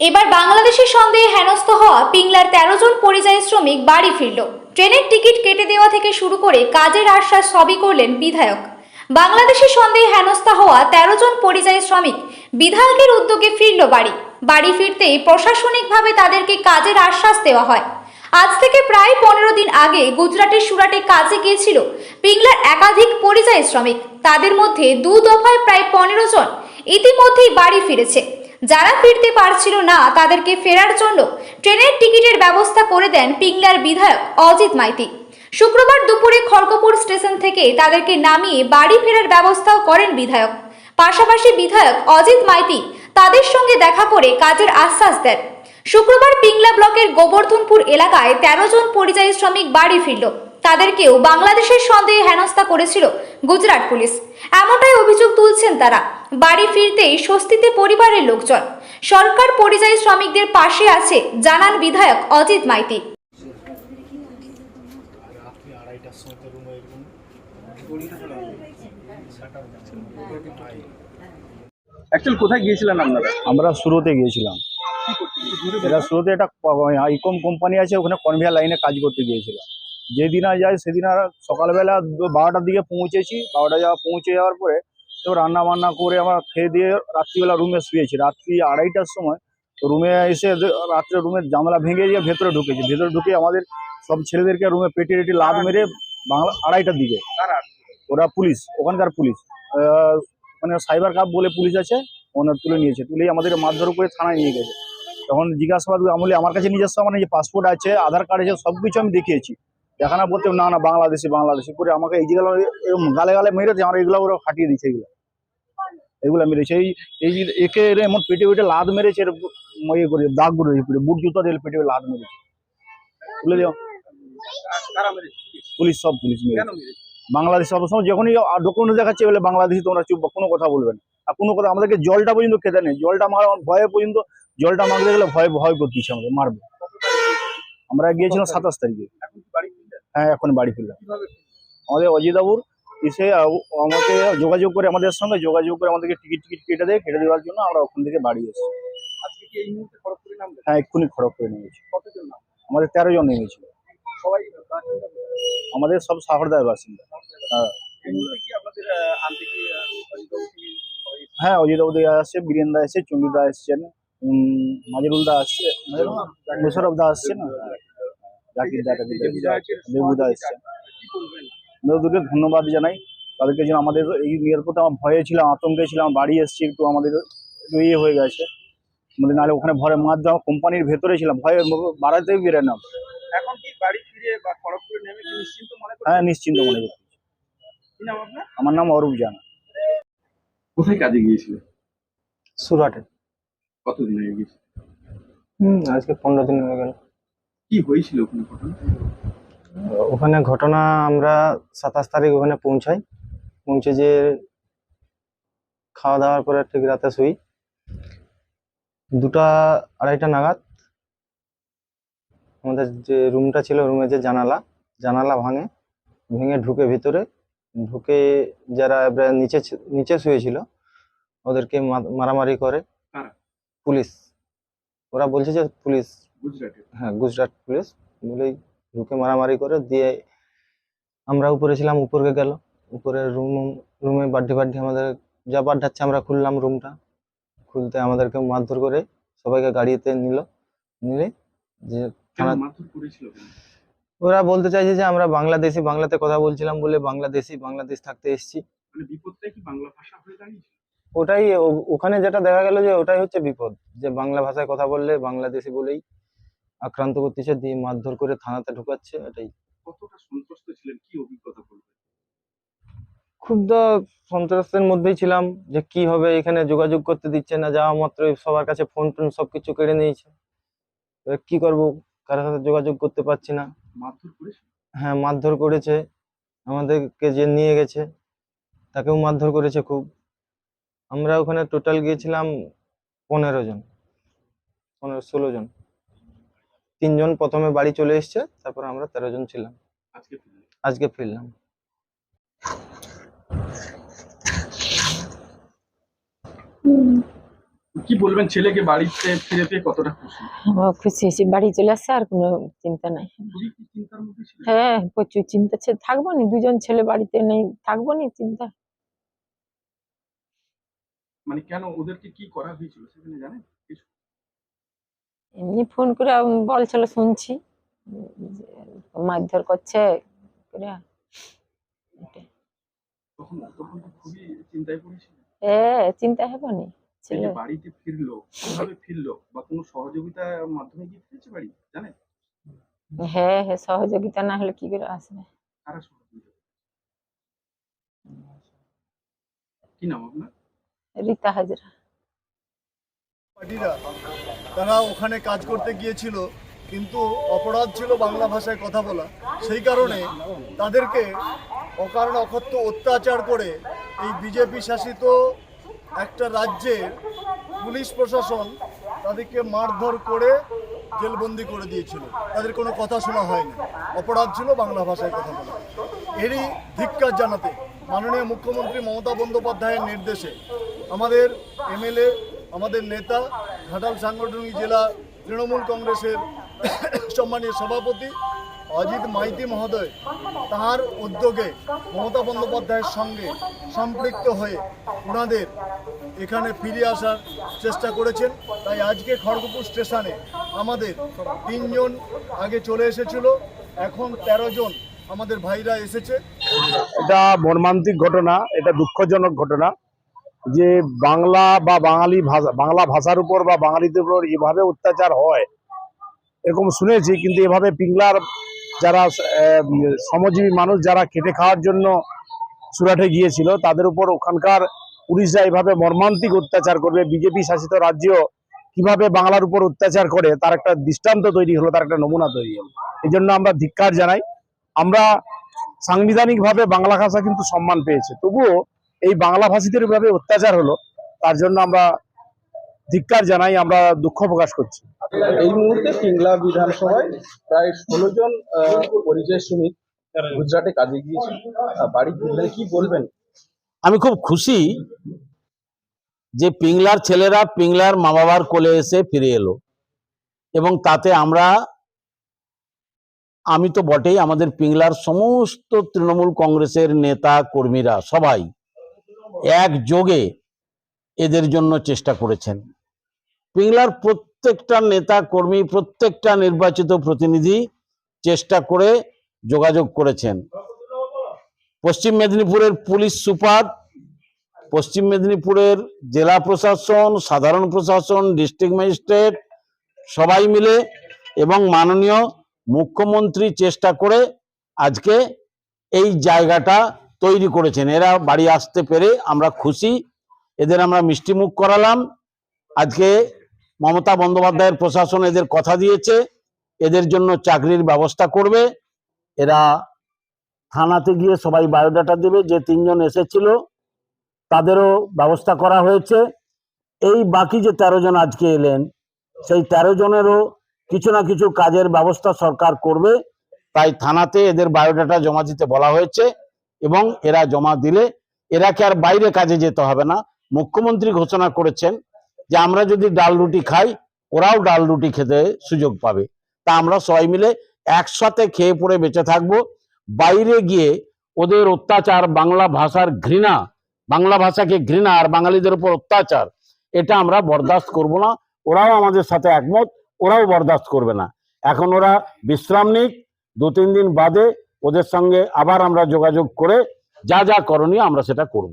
এবার বাংলাদেশের সন্দেহে হেনস্থ হওয়া পিংলার তেরো জন পরিযায়ী শ্রমিক বাড়ি ফিরল। ট্রেনের টিকিট কেটে দেওয়া থেকে শুরু করে কাজের আশ্বাস সবই করলেন বিধায়ক। বাংলাদেশের সন্দেহে হেনস্থা হওয়া তেরো জন পরিযায়ী শ্রমিক বিধায়কের উদ্যোগে ফিরল বাড়ি। বাড়ি ফিরতেই প্রশাসনিকভাবে তাদেরকে কাজের আশ্বাস দেওয়া হয়। আজ থেকে প্রায় পনেরো দিন আগে গুজরাটের সুরাটে কাজে গিয়েছিল পিংলার একাধিক পরিযায়ী শ্রমিক। তাদের মধ্যে দু দফায় প্রায় পনেরো জন ইতিমধ্যেই বাড়ি ফিরেছে। যারা ফিরতে পারছিল না, তাদেরকে ফেরার জন্য ট্রেনের টিকিটের ব্যবস্থা করে দেন পিংলার বিধায়ক অজিত মাইতি। শুক্রবার দুপুরে খড়গপুর স্টেশন থেকে তাদেরকে নামিয়ে বাড়ি ফেরার ব্যবস্থাও করেন বিধায়ক। পাশাপাশি বিধায়ক অজিত মাইতি তাদের সঙ্গে দেখা করে কাজের আশ্বাস দেন। শুক্রবার পিংলা ব্লকের গোবর্ধনপুর এলাকায় তেরো জন পরিযায়ী শ্রমিক বাড়ি ফিরল। তাদেরকেও বাংলাদেশের সন্দেহে হেনস্থা করেছিল গুজরাট পুলিশ। এমনটাই অভিযোগ তুলছেন তারা। বাড়ি ফিরতেই স্বস্তিতে পরিবারের লোকজন। সরকার পরিযায়ী শ্রমিকদের পাশে আছে জানান বিধায়ক অজিত মাইতি। অ্যাকচুয়ালি কোথায় গিয়েছিলেন আপনারা? আমরা শুরুতে গিয়েছিলাম। এটা শুরুতে একটা আইকম কোম্পানি আছে ওখানে কনভেয়ার লাইনে কাজ করতে গিয়েছিলাম। যেদিন আর যাই সেদিন আর সকালবেলা বারোটার দিকে পৌঁছেছি বারোটা যাওয়া পৌঁছে যাওয়ার পরে তো রান্না বান্না করে আমরা খেয়ে দিয়ে রাত্রিবেলা রুমে শুয়েছি। রাত্রি আড়াইটার সময় রুমে এসে রাত্রে রুমের জানলা ভেঙে দিয়ে ভেতরে ঢুকেছি। ভেতরে ঢুকে আমাদের সব ছেলেদেরকে রুমে পেটে রেটে লাদ মেরে বাংলা আড়াইটার দিকে ওরা পুলিশ ওখানকার পুলিশ। মানে সাইবার কাপ বলে পুলিশ আছে ওনার তুলে নিয়েছে। তুলেই আমাদের মারধর করে থানায় নিয়ে গেছে। তখন জিজ্ঞাসাবাদ আমলে আমার কাছে নিজস্ব আমার যে পাসপোর্ট আছে আধার কার্ড আছে সব কিছু আমি দেখিয়েছি। দেখানো বলতে না না বাংলাদেশি বাংলাদেশি করে আমাকে এই যেগুলো গালে গালে মেরেছে আমার এগুলো ওরা ফাটিয়ে দিচ্ছে এগুলো। এগুলো মেরেছে। এই এই যে একে এমন পেটে পেটে লাদ মেরেছে এর ইয়ে করে দাগ করে পুরো বুট জুতো দিয়ে পেটে লাদ মেরেছে। তুলে দিও। পুলিশ। সব পুলিশ মেরেছে। বাংলাদেশ সবসময় যখনই ডকুমেন্ট দেখাচ্ছে বলে বাংলাদেশি তোমরা চুপ কোনো কথা বলবে না। আর কোনো কথা আমাদেরকে জলটা পর্যন্ত খেতে নেই। জলটা মার ভয়ে পর্যন্ত জলটা মারতে গেলে ভয় ভয় করতেছে আমাদের মারবে। আমরা গিয়েছিলাম সাতাশ তারিখে এখন কি বাড়ি ফিরলেন হ্যাঁ এখন বাড়ি ফিরলাম। আমাদের অজিতাবুর এসে আমাকে যোগাযোগ করে আমাদের সঙ্গে যোগাযোগ করে আমাদেরকে টিকিট টিকিট কেটে দেয় কেটে দেওয়ার জন্য আমরা ওখান থেকে বাড়ি এসেছি। হ্যাঁ এক্ষুনি খড়গ করে নিয়েছি আমাদের তেরো জন নেমেছিল। আমাদের সব সাহরদার বাসিন্দা। হ্যাঁ। আহ, অজিতবাবু সবাই হ্যাঁ দা আসছে এসছে চন্ডিদা এসছেন মাজরুল দা আসছে মুশারফ দা আসছে না? জাকির দা এসছে। ধন্যবাদ জানাই। তাদেরকে যেন আমাদের এই নিয়ের প্রতি আমার ভয়ে ছিলাম আতঙ্কে ছিলাম বাড়ি এসছি একটু আমাদের একটু ইয়ে হয়ে গেছে। আমাদের নাহলে ওখানে ভরে মার দেওয়া কোম্পানির ভেতরে ছিলাম ভয়ে বাড়াতেই বেরোয় না এখন কি বাড়ি ফিরে বা খড়গপুরে নেমে কি নিশ্চিন্ত মনে হ্যাঁ নিশ্চিন্ত মনে করছি। নাম আমার নাম অরূপ জানা। কোথায় কাজে গিয়েছিল? সুরাটে কতদিন হয়ে গিয়েছিল? হুম আজকে পনেরো দিন হয়ে গেল। কি হয়েছিল ওখানে ঘটনা? ওখানে ঘটনা আমরা সাতাশ তারিখ ওখানে পৌঁছাই। পৌঁছে যে খাওয়া দাওয়ার পরে ঠিক রাতে শুই। দুটা আড়াইটা নাগাদ আমাদের যে রুমটা ছিল রুমের যে জানালা জানালা ভাঙে ভেঙে ঢুকে ভিতরে ঢুকে যারা নিচে নিচে শুয়েছিল ওদেরকে মারামারি করে? পুলিশ। ওরা বলছে যে পুলিশ। হ্যাঁ গুজরাট পুলিশ বলেই ঢুকে মারামারি করে দিয়ে আমরা উপরে ছিলাম উপরে গেল। উপরে রুম রুমে বাড্ডি বাড্ডি আমাদের যা বাড্ডাচ্ছে আমরা খুললাম রুমটা। খুলতে আমাদেরকে মারধর করে সবাইকে গাড়িতে নিল। নিলে যে থানা? ওরা বলতে চাইছে যে আমরা বাংলাদেশি বাংলাতে কথা বলছিলাম বলে বাংলাদেশি বাংলাদেশ থাকতে এসেছি। মানে ওটাই ওখানে যেটা দেখা গেল যে ওটাই হচ্ছে বিপদ। যে বাংলা ভাষায় কথা বললে বাংলাদেশি বলেই আক্রান্ত করতেছে দিয়ে মারধর করে থানাতে ঢুকাচ্ছে এটাই। কতটা সন্তুষ্ট ছিলেন? কি অভিজ্ঞতা খুব তো সন্ত্রাসের মধ্যেই ছিলাম যে কি হবে এখানে যোগাযোগ করতে দিচ্ছে না যাওয়া মাত্র সবার কাছে ফোন টোন সবকিছু কেড়ে নিয়েছে। এবার কি করব? কারোর সাথে যোগাযোগ করতে পারছি না। মারধর হ্যাঁ মারধর করেছে। আমাদেরকে যে নিয়ে গেছে তাকেও মারধর করেছে খুব। আমরা ওখানে টোটাল গিয়েছিলাম পনেরো জন পনেরো ষোলো জন। তিনজন প্রথমে বাড়ি চলে এসছে তারপর আমরা তেরো জন ছিলাম। আজকে ফিরলাম। কি বলবেন ছেলেকে বাড়িতে ফিরে পেয়ে কতটা খুশি? খুশি হয়েছি বাড়ি চলে আসছে আর কোনো চিন্তা নাই। হ্যাঁ প্রচুর চিন্তা ছে থাকব নি দুজন ছেলে বাড়িতে নেই থাকব নি চিন্তা। মানে কেন ওদেরকে কি করা হয়েছিল সেখানে জানেন? এমনি ফোন করে বলছিল শুনছি। যে মারধর করছে হ্যাঁ চিন্তা হবে নি বাড়িতে ফিরলো কীভাবে ফিরলো? বা কোনো সহযোগিতার মাধ্যমে কি ফিরেছে বাড়ি? জানেন? হ্যাঁ হ্যাঁ সহযোগিতা না হলে কি করে আসবে? কি নাম আপনার? রীতা হাজরা। তারা ওখানে কাজ করতে গিয়েছিল, কিন্তু অপরাধ ছিল বাংলা ভাষায় কথা বলা। সেই কারণে তাদেরকে অকারণ অকথ্য অত্যাচার করে এই বিজেপি শাসিত একটা রাজ্যের পুলিশ প্রশাসন তাদেরকে মারধর করে জেলবন্দি করে দিয়েছিল। তাদের কোনো কথা শোনা হয়নি। অপরাধ ছিল বাংলা ভাষায় কথা বলা। এরই ধিক্কার জানাতে মাননীয় মুখ্যমন্ত্রী মমতা বন্দ্যোপাধ্যায়ের নির্দেশে আমাদের এমএলএ, আমাদের নেতা ঘাটাল সাংগঠনিক জেলা তৃণমূল কংগ্রেসের সম্মানীয় সভাপতি অজিত মাইতি মহোদয় তাহার উদ্যোগে মমতা বন্দ্যোপাধ্যায়ের সঙ্গে সম্পৃক্ত হয়ে ওনাদের এখানে ফিরে আসার চেষ্টা করেছেন। তাই আজকে খড়গপুর স্টেশনে আমাদের তিনজন আগে চলে এসেছিল। এখন ১৩ জন আমাদের ভাইরা এসেছে। এটা মর্মান্তিক ঘটনা, এটা দুঃখজনক ঘটনা। যে বাংলা বা বাঙালি ভাষা, বাংলা ভাষার উপর বা বাঙালিদের উপর এভাবে অত্যাচার হয়, এরকম শুনেছি, কিন্তু এভাবে পিংলার যারা শ্রমজীবী মানুষ যারা খেটে খাওয়ার জন্য সুরাটে গিয়েছিল, তাদের উপর ওখানকার পুলিশরা এভাবে মর্মান্তিক অত্যাচার করবে, বিজেপি শাসিত রাজ্য কীভাবে বাংলার উপর অত্যাচার করে, তার একটা দৃষ্টান্ত তৈরি হলো, তার একটা নমুনা তৈরি হলো। এই জন্য আমরা ধিক্কার জানাই। আমরা সাংবিধানিকভাবে বাংলা ভাষা কিন্তু সম্মান পেয়েছে। তবুও এই বাংলা ভাষীদের ভাবে অত্যাচার হলো তার জন্য আমরা ধিক্কার জানাই আমরা দুঃখ প্রকাশ করছি। এই মুহূর্তে পিংলা বিধানসভায় প্রায় ষোলো জন আহ, পরিযায়ী শ্রমিক গুজরাটে কাজে গিয়েছে। বাড়ি ফিরলেন কি বলবেন? আমি খুব খুশি যে পিংলার ছেলেরা পিংলার মা বাবার কোলে এসে ফিরে এলো। এবং তাতে আমরা আমি তো বটেই আমাদের পিংলার সমস্ত তৃণমূল কংগ্রেসের নেতা কর্মীরা সবাই একযোগে এদের জন্য চেষ্টা করেছেন। পিংলার প্রত্যেকটা নেতা কর্মী, প্রত্যেকটা নির্বাচিত প্রতিনিধি চেষ্টা করে যোগাযোগ করেছেন। পশ্চিম মেদিনীপুরের পুলিশ সুপার, পশ্চিম মেদিনীপুরের জেলা প্রশাসন, সাধারণ প্রশাসন, ডিস্ট্রিক্ট ম্যাজিস্ট্রেট সবাই মিলে এবং মাননীয় মুখ্যমন্ত্রী চেষ্টা করে আজকে এই জায়গাটা তৈরি করেছেন। এরা বাড়ি আসতে পেরে আমরা খুশি। এদের আমরা মিষ্টিমুখ করালাম। আজকে মমতা বন্দ্যোপাধ্যায়ের প্রশাসন এদের কথা দিয়েছে। এদের জন্য চাকরির ব্যবস্থা করবে। এরা থানাতে গিয়ে সবাই বায়োডাটা দেবে। যে তিনজন এসেছিল, তাদেরও ব্যবস্থা করা হয়েছে। এই বাকি যে তেরো জন আজকে এলেন, সেই তেরো জনেরও কিছু না কিছু কাজের ব্যবস্থা সরকার করবে। তাই থানাতে এদের বায়োডাটা জমা দিতে বলা হয়েছে। এবং এরা জমা দিলে এরাকে আর বাইরে কাজে যেতে হবে না। মুখ্যমন্ত্রী ঘোষণা করেছেন যে আমরা যদি ডাল রুটি খাই, ওরাও ডাল রুটি খেতে সুযোগ পাবে। তা আমরা সবাই মিলে একসাথে খেয়ে পড়ে বেঁচে থাকব। বাইরে গিয়ে ওদের অত্যাচার, বাংলা ভাষার ঘৃণা, বাংলা ভাষাকে ঘৃণা আর বাঙালিদের উপর অত্যাচার, এটা আমরা বরদাস্ত করব না। ওরাও আমাদের সাথে একমত, ওরাও বরদাস্ত করবে না। এখন ওরা বিশ্রাম নিক দু তিন দিন বাদে ওদের সঙ্গে আবার আমরা যোগাযোগ করে যা যা করণীয় আমরা সেটা করব।